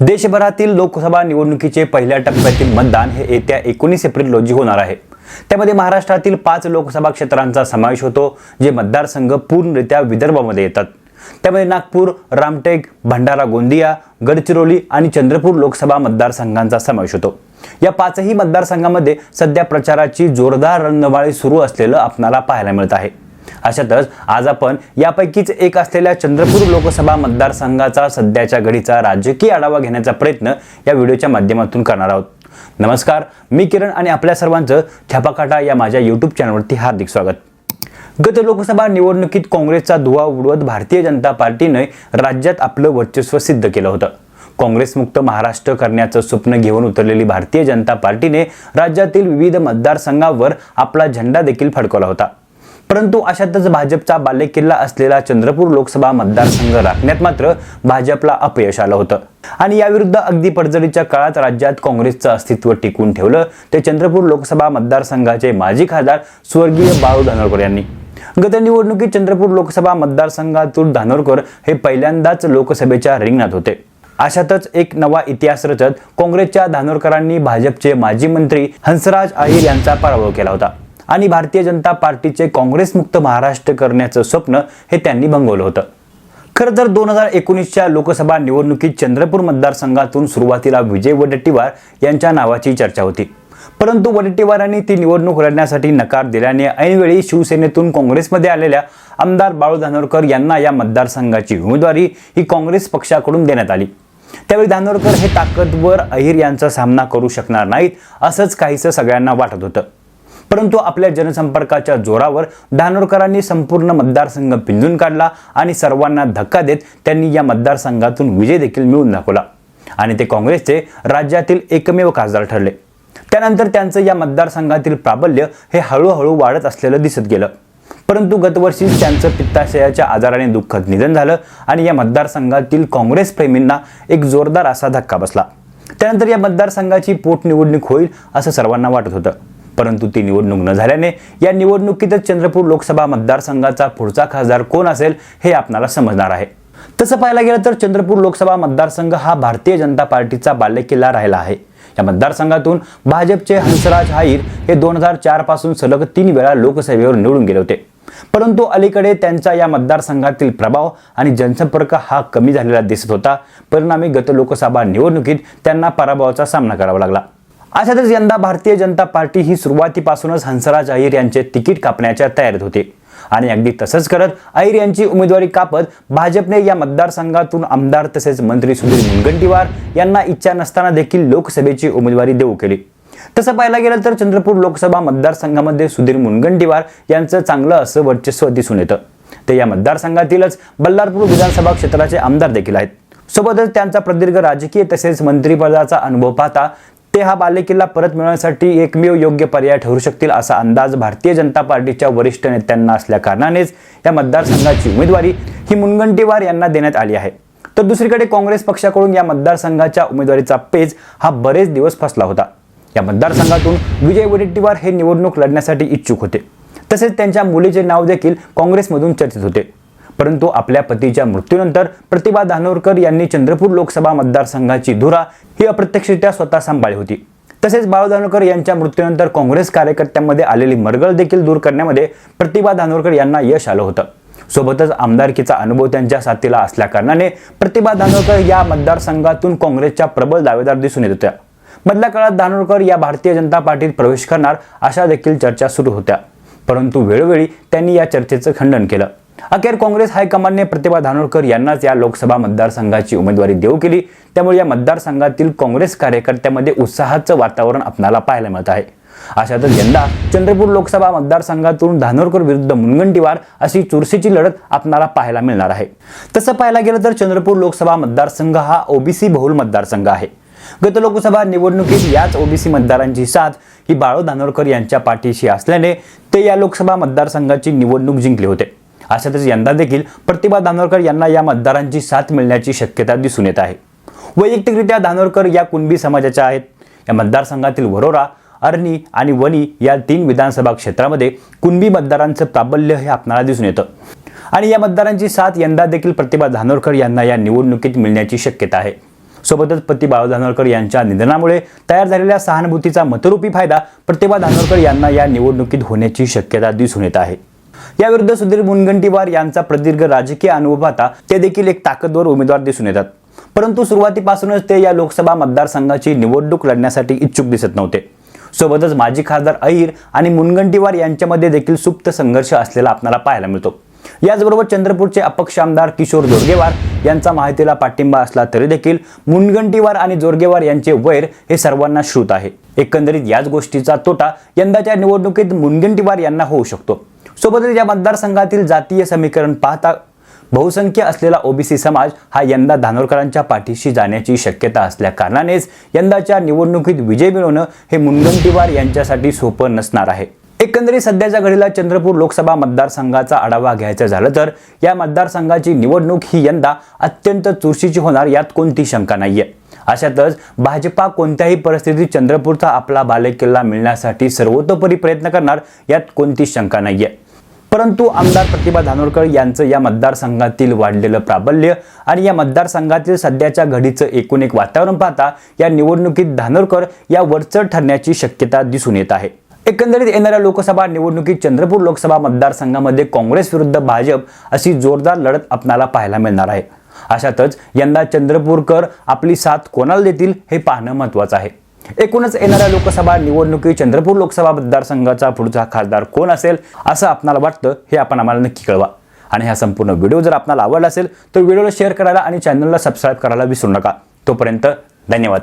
देशभरातील लोकसभा निवडणुकीचे पहिल्या टप्प्यातील मतदान हे येत्या एकोणीस एप्रिल रोजी होणार आहे. त्यामध्ये महाराष्ट्रातील पाच लोकसभा क्षेत्रांचा समावेश होतो जे मतदारसंघ पूर्णरित्या विदर्भामध्ये येतात. त्यामध्ये नागपूर रामटेक भंडारा गोंदिया गडचिरोली आणि चंद्रपूर लोकसभा मतदारसंघांचा समावेश होतो. या पाचही मतदारसंघामध्ये सध्या प्रचाराची जोरदार रणधुमाळी सुरू असलेलं आपणाला पाहायला मिळत आहे. अशातच आज आपण यापैकीच एक असलेल्या चंद्रपूर लोकसभा मतदारसंघाचा सध्याच्या घडीचा राजकीय आढावा घेण्याचा प्रयत्न या व्हिडिओच्या माध्यमातून करणार आहोत. नमस्कार मी किरण आणि आपल्या सर्वांचं छापाकाटा या माझ्या यूट्यूब चॅनलवरती हार्दिक स्वागत. गत लोकसभा निवडणुकीत काँग्रेसचा धुवा उडवत भारतीय जनता पार्टीने राज्यात आपलं वर्चस्व सिद्ध केलं होतं. काँग्रेसमुक्त महाराष्ट्र करण्याचं स्वप्न घेऊन उतरलेली भारतीय जनता पार्टीने राज्यातील विविध मतदारसंघावर आपला झेंडा देखील फडकवला होता. परंतु अशातच भाजपचा बालेकिल्ला असलेला चंद्रपूर लोकसभा मतदारसंघ राखण्यात मात्र भाजपला अपयश आलं होतं. आणि याविरुद्ध अगदी पडझडीच्या काळात राज्यात काँग्रेसचं अस्तित्व टिकून ठेवलं ते चंद्रपूर लोकसभा मतदारसंघाचे माजी खासदार स्वर्गीय बाळू धानोरकर यांनी. गत निवडणुकीत चंद्रपूर लोकसभा मतदारसंघातून धानोरकर हे पहिल्यांदाच लोकसभेच्या रिंगणात होते. अशातच एक नवा इतिहास रचत काँग्रेसच्या धानोरकरांनी भाजपचे माजी मंत्री हंसराज अहिर यांचा पराभव केला होता. आणि भारतीय जनता पार्टीचे काँग्रेसमुक्त महाराष्ट्र करण्याचं स्वप्न हे त्यांनी भंगवलं होतं. खरं तर दोन हजार एकोणीसच्या लोकसभा निवडणुकीत चंद्रपूर मतदारसंघातून सुरुवातीला विजय वडेट्टीवार यांच्या नावाची चर्चा होती. परंतु वडेट्टीवारांनी ती निवडणूक लढण्यासाठी नकार दिल्याने ऐनवेळी शिवसेनेतून काँग्रेसमध्ये आलेल्या आमदार बाळू धानोरकर यांना या मतदारसंघाची उमेदवारी ही काँग्रेस पक्षाकडून देण्यात आली. त्यावेळी धानोरकर हे ताकदवर अहिर यांचा सामना करू शकणार नाहीत असंच काहीसं सगळ्यांना वाटत होतं. परंतु आपल्या जनसंपर्काच्या जोरावर धानोरकरांनी संपूर्ण मतदारसंघ पिंजून काढला आणि सर्वांना धक्का देत त्यांनी या मतदारसंघातून विजय देखील मिळवून दाखवला. आणि ते काँग्रेसचे राज्यातील एकमेव खासदार ठरले. त्यानंतर त्यांचं या मतदारसंघातील प्राबल्य हे हळूहळू वाढत असलेलं दिसत गेलं. परंतु गतवर्षी त्यांचं पित्ताशयाच्या आजाराने दुःखद निधन झालं आणि या मतदारसंघातील काँग्रेस प्रेमींना एक जोरदार असा धक्का बसला. त्यानंतर या मतदारसंघाची पोटनिवडणूक होईल असं सर्वांना वाटत होतं. परंतु ती निवडणूक न झाल्याने या निवडणुकीतच चंद्रपूर लोकसभा मतदारसंघाचा पुढचा खासदार कोण असेल हे आपणाला समजणार आहे. तसं पाहायला गेलं तर चंद्रपूर लोकसभा मतदारसंघ हा भारतीय जनता पार्टीचा बालेकिल्ला राहिला आहे. या मतदारसंघातून भाजपचे हंसराज हाईर हे दोन हजार चारपासून सलग तीन वेळा लोकसभेवर निवडून गेले होते. परंतु अलीकडे त्यांचा या मतदारसंघातील प्रभाव आणि जनसंपर्क हा कमी झालेला दिसत होता. परिणामी गत लोकसभा निवडणुकीत त्यांना पराभवाचा सामना करावा लागला. अशातच यंदा भारतीय जनता पार्टी ही सुरुवातीपासूनच हंसराज अहिर यांचे तिकीट कापण्याच्या तयारीत होते. आणि अगदी तसंच करत अहिर यांची उमेदवारी कापत भाजपने या मतदारसंघातून आमदार तसेच मंत्री सुधीर मुनगंटीवार यांना इच्छा नसताना देखील लोकसभेची उमेदवारी देऊ केली. तसं पाहायला गेलं तर चंद्रपूर लोकसभा मतदारसंघामध्ये सुधीर मुनगंटीवार यांचं चांगलं असं वर्चस्व दिसून येतं. ते या मतदारसंघातीलच बल्लारपूर विधानसभा क्षेत्राचे आमदार देखील आहेत. सोबतच त्यांचा प्रदीर्घ राजकीय तसेच मंत्रिपदाचा अनुभव पाहता ते हा बालेकिल्ला परत मिळवण्यासाठी एकमेव योग्य पर्याय ठरू शकतील असा अंदाज भारतीय जनता पार्टीच्या वरिष्ठ नेत्यांना असल्या कारणानेच या मतदारसंघाची उमेदवारी ही मुनगंटीवार यांना देण्यात आली आहे. तर दुसरीकडे काँग्रेस पक्षाकडून या मतदारसंघाच्या उमेदवारीचा पेज हा बरेच दिवस फसला होता. या मतदारसंघातून विजय वडेट्टीवार हे निवडणूक लढण्यासाठी इच्छुक होते. तसेच त्यांच्या मुलीचे नाव देखील काँग्रेसमधून चर्चेत होते. परंतु आपल्या पतीच्या मृत्यूनंतर प्रतिभा धानोरकर यांनी चंद्रपूर लोकसभा मतदारसंघाची धुरा ही अप्रत्यक्षरित्या स्वतः सांभाळली होती. तसेच बाळू धानोरकर यांच्या मृत्यूनंतर काँग्रेस कार्यकर्त्यांमध्ये आलेली मरगळ देखील दूर करण्यामध्ये प्रतिभा धानोरकर यांना यश आलं होतं. सोबतच आमदारकीचा अनुभव त्यांच्या साथीला असल्या कारणाने प्रतिभा धानोरकर या मतदारसंघातून काँग्रेसच्या प्रबळ दावेदार दिसून येत होत्या. मधल्या काळात धानोरकर या भारतीय जनता पार्टीत प्रवेश करणार अशा देखील चर्चा सुरू होत्या. परंतु वेळोवेळी त्यांनी या चर्चेचं खंडन केलं. अखेर काँग्रेस हायकमांडने प्रतिभा धानोरकर यांनाच या लोकसभा मतदारसंघाची उमेदवारी देऊ केली. त्यामुळे या मतदारसंघातील काँग्रेस कार्यकर्त्यामध्ये उत्साहाचं वातावरण आपणाला पाहायला मिळत आहे. अशातच यंदा चंद्रपूर लोकसभा मतदारसंघातून धानोरकर विरुद्ध मुनगंटीवार अशी चुरशीची लढत आपणाला पाहायला मिळणार आहे. तसं पाहायला गेलं तर चंद्रपूर लोकसभा मतदारसंघ हा ओबीसी बहुल मतदारसंघ आहे. गत लोकसभा निवडणुकीत याच ओबीसी मतदारांची साथ ही बाळू धानोरकर यांच्या पाठीशी असल्याने ते या लोकसभा मतदारसंघाची निवडणूक जिंकले होते. अशातच यंदा देखील प्रतिभा धानोरकर यांना या मतदारांची साथ मिळण्याची शक्यता दिसून येत आहे. वैयक्तिकरित्या धानोरकर या कुणबी समाजाच्या आहेत. या मतदारसंघातील वरोरा अर्नी आणि वनी या तीन विधानसभा क्षेत्रामध्ये कुणबी मतदारांचं प्राबल्य हे आपणाला दिसून येतं. आणि या मतदारांची साथ यंदा देखील प्रतिभा धानोरकर यांना या निवडणुकीत मिळण्याची शक्यता आहे. सोबतच प्रतिभा धानोरकर यांच्या निधनामुळे तयार झालेल्या सहानुभूतीचा मतरूपी फायदा प्रतिभा धानोरकर यांना या निवडणुकीत होण्याची शक्यता दिसून येत आहे. याविरुद्ध सुधीर मुनगंटीवार यांचा प्रदीर्घ राजकीय अनुभव पाहता ते देखील एक ताकदवर उमेदवार दिसून येतात. परंतु सुरुवातीपासूनच ते या लोकसभा मतदारसंघाची निवडणूक लढण्यासाठी इच्छुक दिसत नव्हते. सोबतच माजी खासदार अहिर आणि मुनगंटीवार यांच्यामध्ये देखील सुप्त संघर्ष असलेला आपल्याला पाहायला मिळतो. याचबरोबर चंद्रपूरचे अपक्ष आमदार किशोर जोरगेवार यांचा माहितीला पाठिंबा असला तरी देखील मुनगंटीवार आणि जोरगेवार यांचे वैर हे सर्वांना श्रुत आहे. एकंदरीत याच गोष्टीचा तोटा यंदाच्या निवडणुकीत मुनगंटीवार यांना होऊ शकतो. सोबतच या मतदारसंघातील जातीय समीकरण पाहता बहुसंख्य असलेला ओबीसी समाज हा यंदा धानोरकरांच्या पाठीशी जाण्याची शक्यता असल्या कारणानेच यंदाच्या निवडणुकीत विजय मिळवणं हे मुनगंटीवार यांच्यासाठी सोपं नसणार आहे. एकंदरीत सध्याच्या घडीला चंद्रपूर लोकसभा मतदारसंघाचा आढावा घ्यायचा झालं तर या मतदारसंघाची निवडणूक ही यंदा अत्यंत चुरशीची होणार यात कोणती शंका नाहीये. अशातच भाजपा कोणत्याही परिस्थितीत चंद्रपूरचा आपला बालेकिल्ला मिळण्यासाठी सर्वतोपरी प्रयत्न करणार यात कोणतीच शंका नाहीये. परंतु आमदार प्रतिभा धानोरकर यांचं या मतदारसंघातील वाढलेलं प्राबल्य आणि या मतदारसंघातील सध्याच्या घडीचं एकूण एक वातावरण पाहता या निवडणुकीत धानोरकर या वरचढ ठरण्याची शक्यता दिसून येत आहे. एकंदरीत येणाऱ्या लोकसभा निवडणुकीत चंद्रपूर लोकसभा मतदारसंघामध्ये काँग्रेस विरुद्ध भाजप अशी जोरदार लढत आपणाला पाहायला मिळणार आहे. अशातच यंदा चंद्रपूरकर आपली साथ कोणाला देतील हे पाहणं महत्वाचं आहे. एकूणच येणाऱ्या लोकसभा निवडणुकीत चंद्रपूर लोकसभा मतदारसंघाचा पुढचा खासदार कोण असेल असं आपणाला वाटतं हे आपण आम्हाला नक्की कळवा. आणि हा संपूर्ण व्हिडिओ जर आपल्याला आवडला असेल तर व्हिडिओला शेअर करायला आणि चॅनलला सबस्क्राईब करायला विसरू नका. तोपर्यंत धन्यवाद.